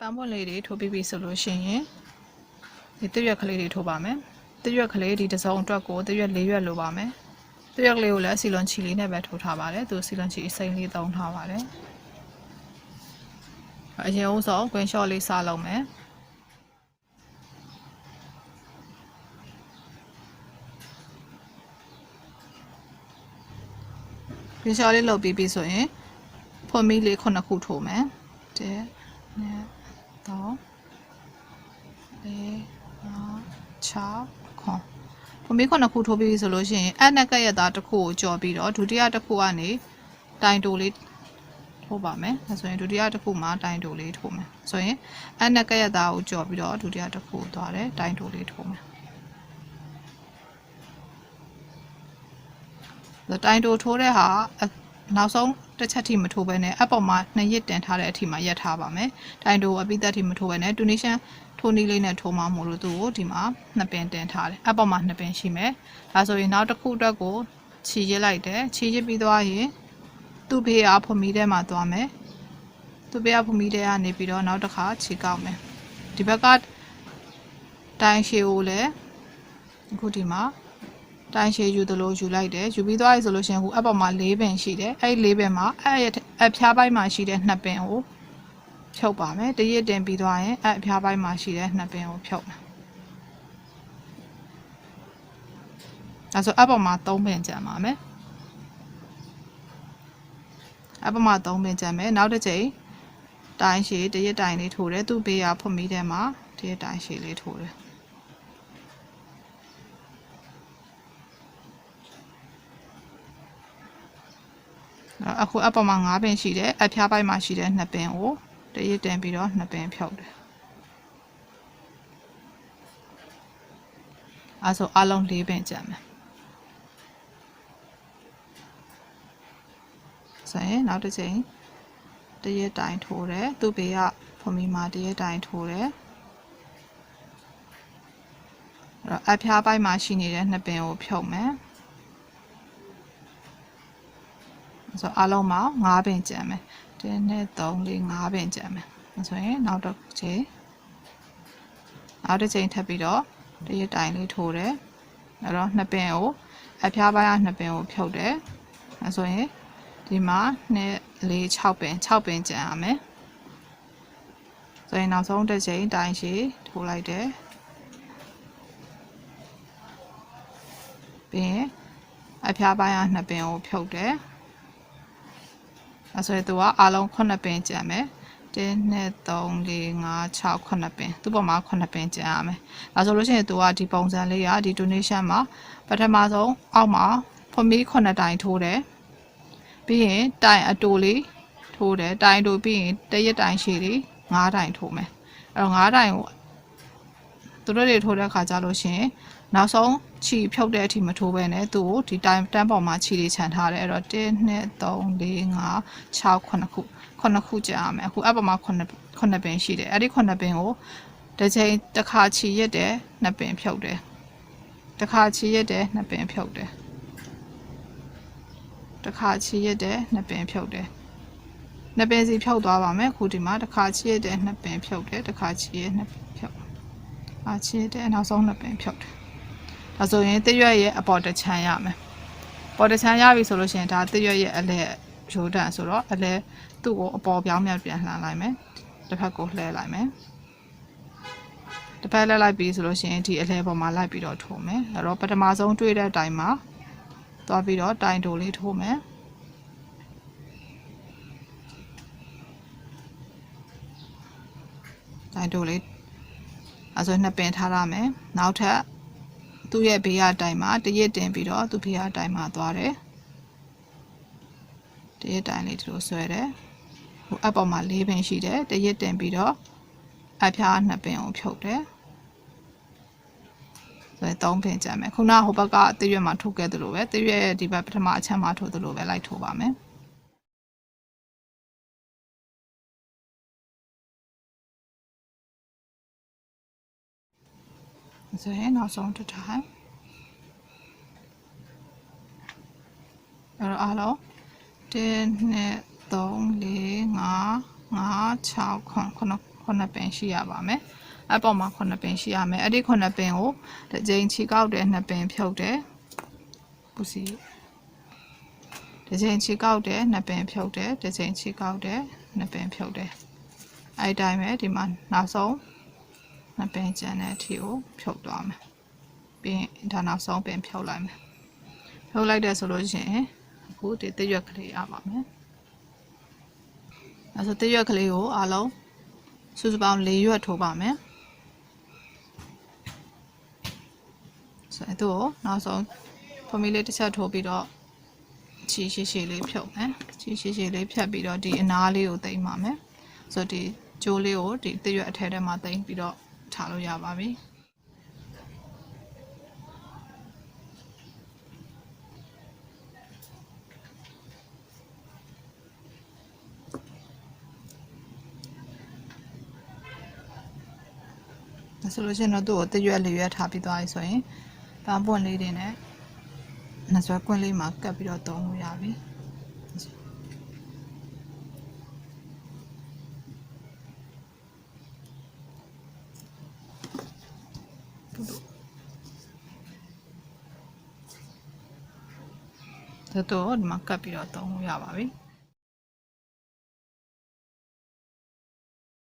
ပန်းပွင့်လေးတွေထိုးပြီးပြီဆိုလို့ရှိရင်ဒီတရွက်ကလေးတွေထိုးပါမယ်တရွက်ကလေးဒီတစ်စုံအတွက်ကိုတရွက်၄ရွက်လိုပါမယ်တရွက်ကလေးကိုလည်းစီလွန်ချီလေးနဲ့ပဲထိုးထားပါတယ်သူစီလွန်ချီအစိမ်းလေးသုံးထားပါတယ်အရင်ဦးဆုံးကွင်ရှော့လေးစလုံးမယ်ကွင်ရှော့လေးလုပ်ပြီးပြီဆိုရင်ဖွန်မီလေးခုနှစ်ခုထိုးမယ်တဲ့ နဲ့တော့လေးငါ6ခွန်ဖွန်မီခုနှစ်ခုထိုးပြီးပြီဆိုလို့ရှိရင်အဲ့နက်ကရက်သားတစ်ခုကိုကြော်ပြီးတော့ဒုတိယတစ်ခုကနေတိုင်တိုလေးထိုးပါမယ်ဒါဆိုရင်ဒုတိယတစ်ခုမှာတိုင်တိုလေးထိုးမယ်ဆိုရင်အဲ့နက်ကရက်သားကိုကြော်ပြီးတော့ဒုတိယတစ်ခုကိုသွားတယ်တိုင်တိုလေးထိုးမယ်ဒါတိုင်တိုထိုးတဲ့ဟာအ နောက်ဆုံးတစ်ချက်ထိမထိုးဘဲနဲ့အပေါ်မှာနှစ်ရစ်တင်ထားတဲ့အထိမှာရက်ထားပါမယ်တိုင်တိုအပိသက်ထိမထိုးဘဲနဲ့တူနီရှန်ထိုးနီးလေးနဲ့ထိုးမှမို့လို့သူ့ကိုဒီမှာနှစ်ပင်တင်ထားတယ်အပေါ်မှာနှစ်ပင်ရှိမယ်ဒါဆိုရင်နောက်တစ်ခုအတွက်ကိုခြီရစ်လိုက်တယ်ခြီရစ်ပြီးသွားရင်သူ့ဖေးအားဖမီထဲမှာသွားမယ်သူ့ဖေးအားဖမီထဲကနေပြီးတော့နောက်တစ်ခါခြီကောက်မယ်ဒီဘက်ကတိုင်ရှည်ကိုလည်းအခုဒီမှာ တိုင်ရှည်ယူသလိုယူလိုက်တယ်ယူပြီးသွားပြီဆိုလို့ရှိရင်ဟိုအပေါ်မှာ၄ပင်ရှိတယ်အဲ့ဒီ၄ပင်မှာအဲ့ရအဖျားပိုင်းမှာရှိတဲ့နှစ်ပင်ကိုဖြုတ်ပါမယ်တရစ်တင်ပြီးသွားရင်အဲ့အဖျားပိုင်းမှာရှိတဲ့နှစ်ပင်ကိုဖြုတ်မယ်ဒါဆိုအပေါ်မှာ၃ပင်ကျန်ပါမယ်အပေါ်မှာ၃ပင်ကျန်မယ်နောက်တစ်ချိန်တိုင်ရှည်တရစ်တိုင်လေးထိုးတယ်သူ့ဘေးကဖွမီးထဲမှာတရစ်တိုင်ရှည်လေးထိုးတယ် အဲ့အခုအပေါ်မှာ9ပင်ရှိတယ်အဖျားပိုင်းမှာရှိတဲ့2ပင်ကိုတရစ်တင်ပြီးတော့2ပင်ဖြုတ်တယ်အဲဆိုအလုံး4ပင်ကျန်မယ်ဆိုရင်နောက်တစ်ချိန်တရစ်တိုင်ထိုးတယ်သူ့ဘေးကဖမီမှာတရစ်တိုင်ထိုးတယ်အဲ့တော့အဖျားပိုင်းမှာရှိနေတဲ့2ပင်ကိုဖြုတ်မယ် ဆိုအလုံးမှာ9ပင်ကျန်မယ်1 2 3 4 5ပင်ကျန်မယ်ဆိုရင်နောက်တစ်ချိန်နောက်တစ်ချိန်ထပ်ပြီးတော့တရတိုင်လေးထိုးတယ်အဲ့တော့2ပင်ကိုအဖျားပိုင်းက2ပင်ကိုဖြုတ်တယ်အဲဆိုရင်ဒီမှာ2 4 6ပင်6ပင်ကျန်ရမယ်ဆိုရင်နောက်ဆုံးတစ်ချိန်တိုင်ရှိထိုးလိုက်တယ်ပြီးရင်အဖျားပိုင်းက2ပင်ကိုဖြုတ်တယ် အဲဆိုရင်သူကအားလုံး9ပင်ကျန်မယ်1 2 3 4 5 6 9ပင်သူ့ပေါ်မှာ9ပင်ကျန်ရမယ်။ဒါဆိုလို့ရှိရင်သူကဒီပုံစံလေးကဒီ donation မှာပထမဆုံးအောက်မှာဖမီး9တိုင်ထိုးတယ်။ပြီးရင်တိုင်အတူလေးထိုးတယ်တိုင်တူပြီးရင်တရက်တိုင်ရှည်လေး9တိုင်ထိုးမယ်။အဲတော့9တိုင်ကိုသူတို့တွေထိုးတဲ့ခါကျလို့ရှိရင် နောက်ဆုံးခြီဖြုတ်တဲ့အထိမထိုးဘဲနဲ့သူ့ကိုဒီတိုင်းတန်းပေါ်မှာခြီလေးခြံထားတယ်အဲ့တော့1 2 3 4 5 6 9ခု9ခုကြာရမယ်အခုအပေါ်မှာ9 9ပင်ရှိတယ်အဲ့ဒီ9ပင်ကိုတစ်ချိန်တစ်ခါခြီရက်တယ်နှစ်ပင်ဖြုတ်တယ်တစ်ခါခြီရက်တယ်နှစ်ပင်ဖြုတ်တယ်တစ်ခါခြီရက်တယ်နှစ်ပင်ဖြုတ်တယ်နှစ်ပင်စီဖြုတ်သွားပါမယ်အခုဒီမှာတစ်ခါခြီရက်တယ်နှစ်ပင်ဖြုတ်တယ်တစ်ခါခြီရက်နှစ်ပင်ဖြုတ်အာခြီရက်တယ်နောက်ဆုံးနှစ်ပင်ဖြုတ်တယ် ဒါဆိုရင်တစ်ရွက်ရဲ့အပေါ်တစ်ချမ်းရမယ်။ပေါ်တစ်ချမ်းရပြီဆိုလို့ရှိရင်ဒါတစ်ရွက်ရဲ့အလဲရိုးတန်ဆိုတော့အလဲသူ့ကိုအပေါ်ပြောင်းမြောက်ပြန်လှန်လိုက်မယ်။တစ်ဖက်ကိုလှဲလိုက်မယ်။တစ်ဖက်လှဲလိုက်ပြီဆိုလို့ရှိရင်ဒီအလဲပေါ်မှာလိုက်ပြီးတော့ထိုးမယ်။အဲ့တော့ပထမဆုံးတွေ့တဲ့အတိုင်းမှာသွားပြီးတော့တိုင်တိုလေးထိုးမယ်။တိုင်တိုလေးအဲဆိုနှစ်ပင်ထားရမယ်။နောက်ထပ် သူ့ရဲ့ဘေးကတိုင်မှာတရစ်တင်ပြီးတော့သူ့ဘေးကတိုင်မှာသွားတယ်တရစ်တိုင်လေးဒီလိုဆွဲတယ်ဟိုအပေါ်မှာ၄ပင်ရှိတယ်တရစ်တင်ပြီးတော့အဖျားနှစ်ပင်ကိုဖြုတ်တယ်ဆိုရင်၃ပင်ကျန်မယ်ခုနဟိုဘက်ကတရွက်မှာထုတ်ခဲ့သလိုပဲတရွက်ရဲ့ဒီဘက်ပထမအချက်မှာထုတ်သလိုပဲလိုက်ထုတ်ပါမယ် ဆိုရင်နောက်ဆုံးတစ်ထိုင်အဲ့တော့အားလုံး1 2 3 4 5 5 6 9 9 9ပင်ရှိရပါမယ်အပေါ်မှာ9ပင်ရှိရမယ်အဲ့ဒီ9ပင်ကိုတစ်ကြိမ်ချီကောက်တယ်2ပင်ဖြုတ်တယ်ပူစီတစ်ကြိမ်ချီကောက်တယ်2ပင်ဖြုတ်တယ်တစ်ကြိမ်ချီကောက်တယ်2ပင်ဖြုတ်တယ်အဲ့ဒီတိုင်းပဲဒီမှာနောက်ဆုံး 2ပင်ကျန်တဲ့အထိကိုဖြုတ်သွားမယ်ပြီးရင်ဒါနောက်ဆုံးပင်ဖြုတ်လိုက်မယ်ဖြုတ်လိုက်တဲ့ဆိုလို့ရှိရင်အခုဒီတရွက်ကလေးရပါမယ်အဲဆိုတရွက်ကလေးကိုအားလုံးစုစုပေါင်း၄ရွက်ထိုးပါမယ်ဆိုတော့သူ့ကိုနောက်ဆုံးဖမီလေးတစ်ချက်ထိုးပြီးတော့ချီရှိရှိလေးဖြုတ်မယ်ချီရှိရှိလေးဖြတ်ပြီးတော့ဒီအနားလေးကိုတိမ့်ပါမယ်ဆိုတော့ဒီကျိုးလေးကိုဒီတရွက်အထဲထဲမှာတိမ့်ပြီးတော့ ထားလို့ရပါပြီဒါဆိုလို့ရှိရင်တော့သူ့ကိုတရွက်လေးရွက်ထားပြီးသွားပြီဆိုရင်ပန်းပွင့်လေးတွေနဲ့နှစွဲကွင်းလေးမှာကပ်ပြီးတော့တုံးလို့ရပြီ တူတူဒါတော့ဒီမှာကပ်ပြီးတော့တုံးလို့ရပါပြီ။